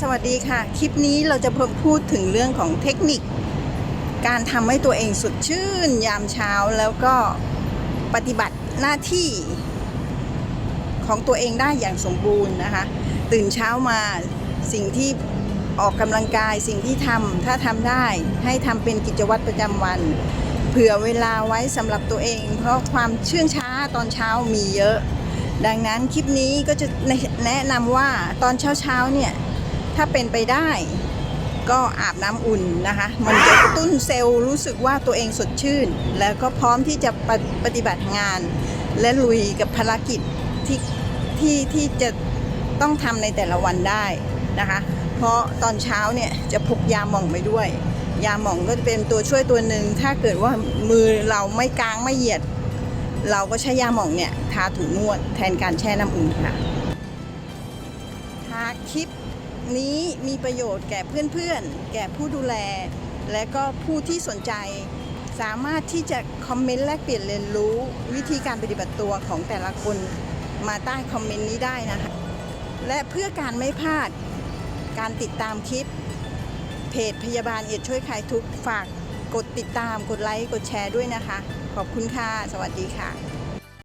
สวัสดีค่ะ คลิปนี้เราจะพูดถึงเรื่องของเทคนิค การทำให้ตัวเองสดชื่น ยามเช้าแล้วก็ปฏิบัติหน้าที่ของตัวเองได้อย่างสมบูรณ์นะคะ ตื่นเช้ามาสิ่งที่ออกกำลังกายสิ่งที่ทำถ้าทำได้ให้ทำเป็นกิจวัตรประจำวัน เผื่อเวลาไว้สำหรับตัวเอง เพราะความเชื่องช้าตอนเช้ามีเยอะดังนั้นคลิปนี้ก็จะแนะนำว่าตอนเช้าๆเนี่ย ถ้าเป็นไปได้ก็อาบน้ำอุ่นนะคะ มันจะกระตุ้นเซลล์รู้สึกว่าตัวเองสดชื่น แล้วก็พร้อมที่จะปฏิปฏิบัติงาน และลุยกับภารกิจที่ที่ที่จะต้องทำในแต่ละวันได้นะคะ เพราะตอนเช้าเนี่ยจะพกยาหม่องไปด้วย ยาหม่องก็จะเป็นตัวช่วยตัวหนึ่ง ถ้าเกิดว่ามือเราไม่กลางไม่เหยียด เราก็ใช้ยาหม่องเนี่ยทาถูนวดแทนการแช่น้ำอุ่นค่ะหากคลิป นี้มีประโยชน์แก่เพื่อนๆ แก่ผู้ดูแล และก็ผู้ที่สนใจ สามารถที่จะคอมเมนต์แลกเปลี่ยนเรียนรู้วิธีการปฏิบัติตัวของแต่ละคนมาใต้คอมเมนต์นี้ได้นะคะ และเพื่อการไม่พลาดการติดตามคลิป เพจพยาบาลเอียดช่วยคลายทุกฝากกดติดตามกดไลค์กดแชร์ด้วยนะคะ ขอบคุณค่ะ สวัสดีค่ะ